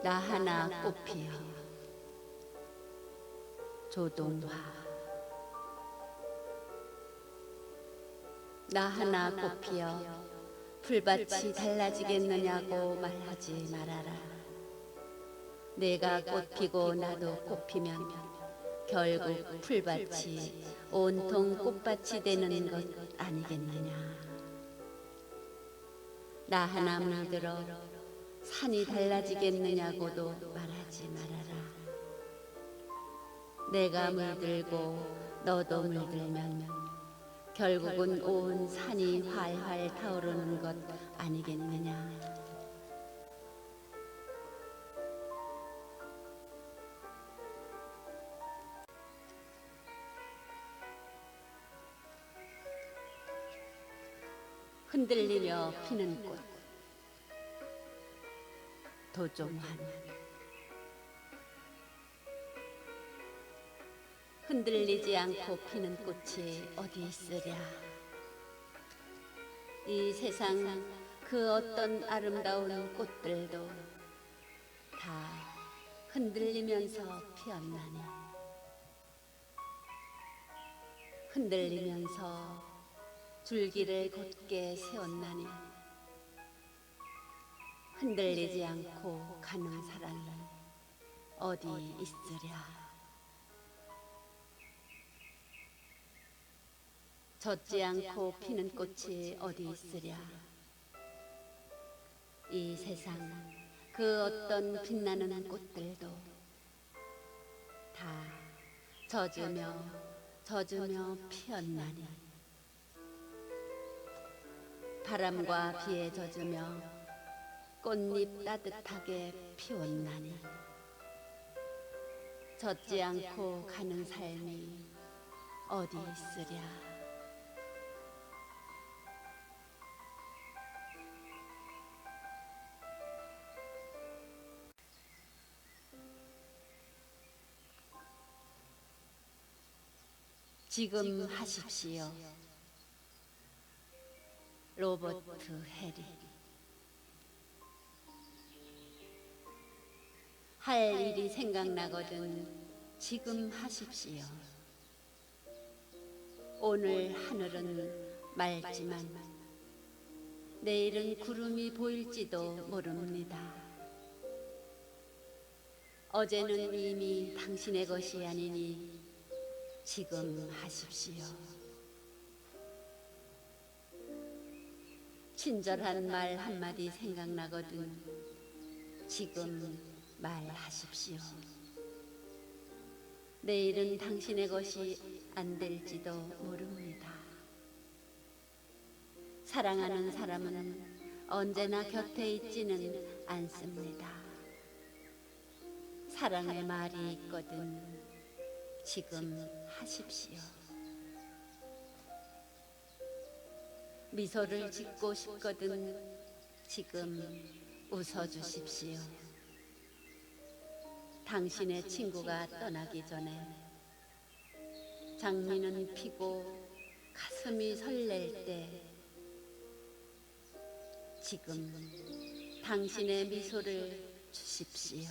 나 하나 꽃피어. 조동화. 나 하나 꽃피어. 풀밭이 달라지겠느냐고 말하지 말아라. 내가 꽃 피고 나도 꽃 피면 결국 풀밭이 온통 꽃밭이 되는 것 아니겠느냐. 나 하나 물들어 산이 달라지겠느냐고도 말하지 말아라. 내가 물들고 너도 물들면 결국은 온 산이 활활 타오르는 것 아니겠느냐. 흔들리며 피는 꽃 도종환 흔들리지 않고 피는 꽃이 어디 있으랴. 이 세상 그 어떤 아름다운 꽃들도 다 흔들리면서 피었나니 흔들리면서 줄기를 곧게 세웠나니 흔들리지 않고 가는 사랑이 어디 있으랴. 젖지 않고 피는 꽃이 어디 있으랴. 이 세상 그 어떤 빛나는 꽃들도 다 젖으며 젖으며 피었나니. 바람과 비에 젖으며 꽃잎 따뜻하게 피웠나니. 젖지 않고 가는 삶이 어디 있으랴. 지금 하십시오. 로버트 해리 할 일이 생각나거든 지금 하십시오. 오늘 하늘은 맑지만 내일은 구름이 보일지도 모릅니다. 어제는 이미 당신의 것이 아니니 지금 하십시오. 친절한 말 한마디 생각나거든 지금 말하십시오. 내일은 당신의 것이 안 될지도 모릅니다. 사랑하는 사람은 언제나 곁에 있지는 않습니다. 사랑의 말이 있거든 지금 하십시오. 미소를 짓고 싶거든 지금 웃어주십시오. 당신의 친구가 떠나기 전에 장미는 피고 가슴이 설렐 때 지금 당신의 미소를 주십시오.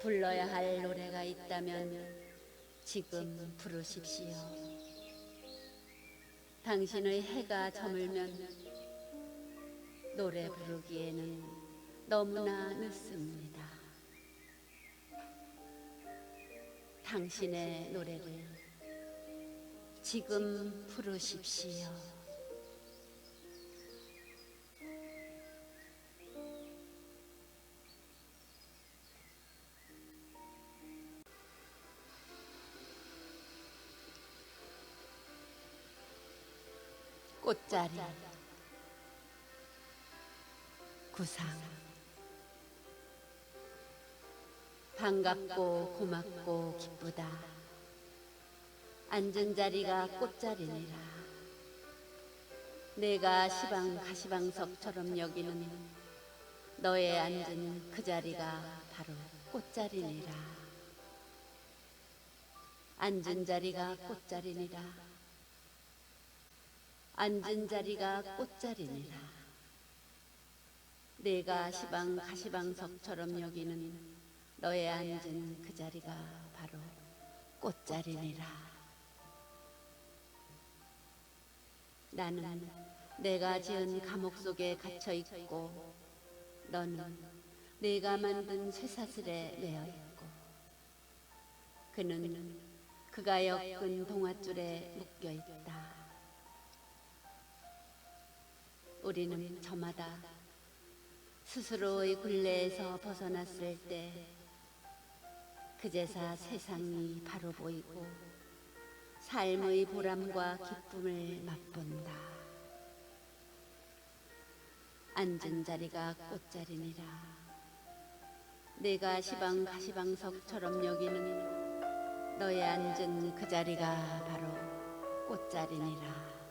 불러야 할 노래가 있다면 지금 부르십시오. 당신의 해가 저물면 노래 부르기에는 너무나 늦습니다. 당신의 노래를 지금 부르십시오. 꽃자리 구상 반갑고 고맙고 기쁘다. 앉은 자리가 꽃자리니라. 내가 시방 가시방석처럼 여기는 너의 앉은 그 자리가 바로 꽃자리니라. 앉은 자리가 꽃자리니라. 앉은 자리가 꽃자리니라. 내가 시방 가시방석처럼 여기는 너의 앉은 그 자리가 바로 꽃자리니라. 나는 내가 지은 감옥 속에 갇혀 있고 너는 내가 만든 쇠사슬에 매어 있고 그는 그가 엮은 동아줄에 묶여 있다. 우리는 저마다 스스로의 굴레에서 벗어났을 때 그제사 세상이 바로 보이고 삶의 보람과 기쁨을 맛본다. 앉은 자리가 꽃자리니라. 내가 시방 가시방석처럼 여기는 너의 앉은 그 자리가 바로 꽃자리니라.